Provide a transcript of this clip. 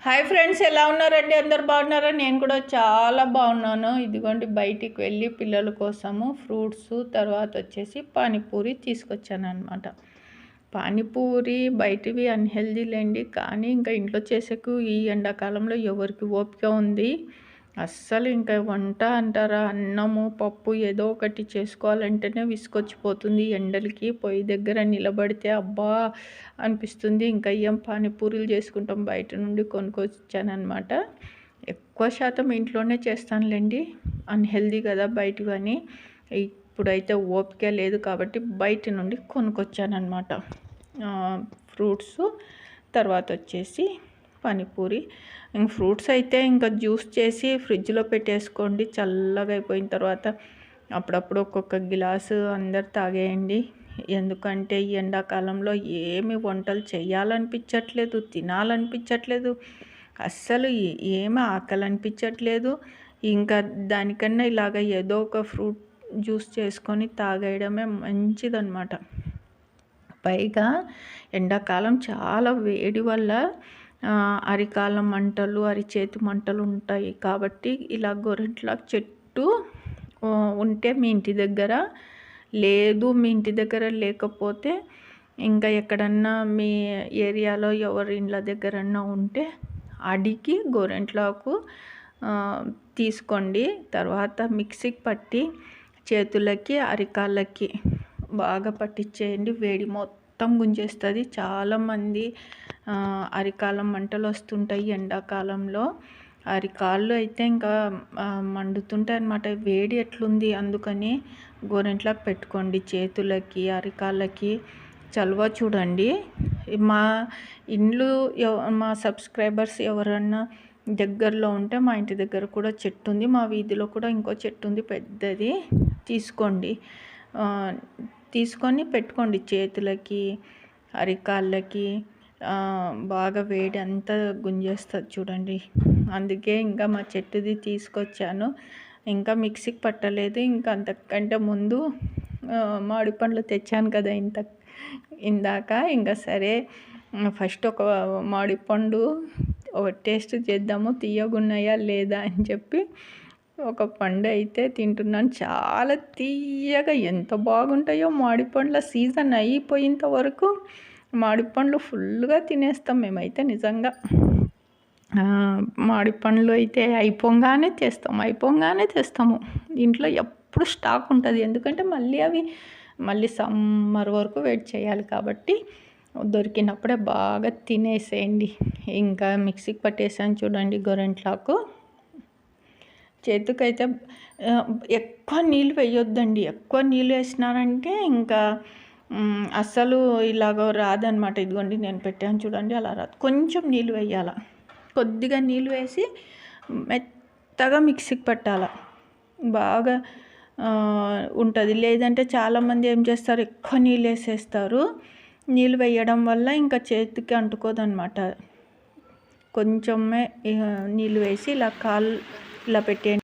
Hi friends ఎలా ఉన్నారండి? అందరు బాగున్నారా? నేను కూడా చాలా బాగున్నాను. ఇదిగోండి బయటికి వెళ్ళి పిల్లల కోసము ఫ్రూట్స్ తర్వాత వచ్చేసి పానీపూరి తీసుకొచ్చాను అనమాట పానీపూరి బయటివి అన్హెల్దీలేండి కానీ ఇంకా ఇంట్లో చేసేకు ఈ ఎండాకాలంలో ఎవరికి ఓపిక ఉంది. అస్సలు ఇంకా వంట అంటారా? అన్నము పప్పు ఏదో ఒకటి చేసుకోవాలంటేనే విసుకొచ్చిపోతుంది ఎండలకి పొయ్యి దగ్గర నిలబడితే అబ్బా అనిపిస్తుంది. ఇంకా ఏం పానీపూరీలు చేసుకుంటాం. బయట నుండి కొనుక్కొచ్చానమాట ఎక్కువ శాతం ఇంట్లోనే చేస్తానులేండి. అన్హెల్దీ కదా బయట కానీ. ఇప్పుడైతే ఓపిక లేదు కాబట్టి బయట నుండి కొనుక్కొచ్చానమాట ఫ్రూట్స్. తర్వాత వచ్చేసి పానీపూరి. ఇంక ఫ్రూట్స్ అయితే ఇంకా జ్యూస్ చేసి ఫ్రిడ్జ్లో పెట్టేసుకోండి. చల్లగా అయిపోయిన తర్వాత అప్పుడప్పుడు ఒక్కొక్క గిలాసు అందరు తాగేయండి. ఎందుకంటే ఈ ఎండాకాలంలో ఏమి వంటలు చేయాలనిపించట్లేదు తినాలనిపించట్లేదు. అస్సలు ఏమి ఆకలి అనిపించట్లేదు ఇంకా దానికన్నా ఇలాగ ఏదో ఒక ఫ్రూట్ జ్యూస్ చేసుకొని తాగేయడమే మంచిదన్నమాట. పైగా ఎండాకాలం చాలా వేడి వల్ల అరికాల మంటలు అరిచేతి మంటలు ఉంటాయి కాబట్టి ఇలా గొరెంట్ల చెట్టు ఉంటే మీ ఇంటి దగ్గర. లేదు మీ ఇంటి దగ్గర లేకపోతే ఇంకా ఎక్కడన్నా మీ ఏరియాలో ఎవరి ఇండ్ల దగ్గరన్నా ఉంటే అడిగి గోరింట్లాకు తీసుకోండి. తర్వాత మిక్సీకి పట్టి చేతులకి అరికాళ్ళకి బాగా పట్టించేయండి వేడి మొత్తం గుంజేస్తుంది. చాలామంది అరికాలం మంటలు వస్తుంటాయి ఎండాకాలంలో. అరికాళ్ళు అయితే ఇంకా మండుతుంటాయి అనమాట వేడి ఎట్లుంది అందుకని గోరెంట్లకు పెట్టుకోండి చేతులకి అరికాళ్ళకి. చలువ చూడండి. మా ఇండ్లు మా సబ్స్క్రైబర్స్ ఎవరన్నా దగ్గరలో ఉంటే మా ఇంటి దగ్గర కూడా చెట్టు ఉంది. మా వీధిలో కూడా ఇంకో చెట్టు ఉంది పెద్దది. తీసుకోండి. తీసుకొని పెట్టుకోండి చేతులకి అరికాళ్ళకి. బాగా వేడి అంతా గుంజేస్తుంది చూడండి. అందుకే ఇంకా మా చెట్టుది తీసుకొచ్చాను. ఇంకా మిక్సీకి పట్టలేదు. ఇంకా అంతకంటే ముందు మామిడి పండ్లు తెచ్చాను కదా ఇంత ఇందాక. ఇంకా సరే ఫస్ట్ ఒక మామిడి పండు ఒక టేస్ట్ చేద్దాము. తీయగున్నాయా లేదా అని చెప్పి ఒక పండు అయితే తింటున్నాను. చాలా తీయగా ఎంత బాగుంటాయో మామిడి పండ్ల సీజన్ అయిపోయేంత వరకు. మామిడి పండ్లు ఫుల్గా తినేస్తాం మేమైతే నిజంగా. మామిడి పండ్లు అయితే అయిపోగానే తెస్తాం అయిపోగానే తెస్తాము. ఇంట్లో ఎప్పుడు స్టాక్ ఉంటుంది ఎందుకంటే మళ్ళీ అవి మళ్ళీ సమ్మర్ వరకు వెయిట్ చేయాలి కాబట్టి దొరికినప్పుడే బాగా తినేసేయండి. ఇంకా మిక్సీకి పట్టేసాను చూడండి గొరెంట్లాకు. చేతికైతే ఎక్కువ నీళ్ళు వేయొద్దండి ఎక్కువ నీళ్ళు వేసినారంటే ఇంకా అస్సలు ఇలాగ రాదనమాట ఇదిగోండి నేను పెట్టాను చూడండి అలా రాదు. కొంచెం నీళ్ళు వేయాల? కొద్దిగా నీళ్ళు వేసి మెత్తగా మిక్సీకి పెట్టాల? బాగా ఉంటుంది. లేదంటే చాలామంది ఏం చేస్తారు? ఎక్కువ నీళ్ళు వేసేస్తారు. నీళ్ళు వేయడం వల్ల ఇంకా చేతికి అంటుకోదనమాట కొంచెమే నీళ్ళు వేసి ఇలా కాలు ఇలా పెట్టేయండి.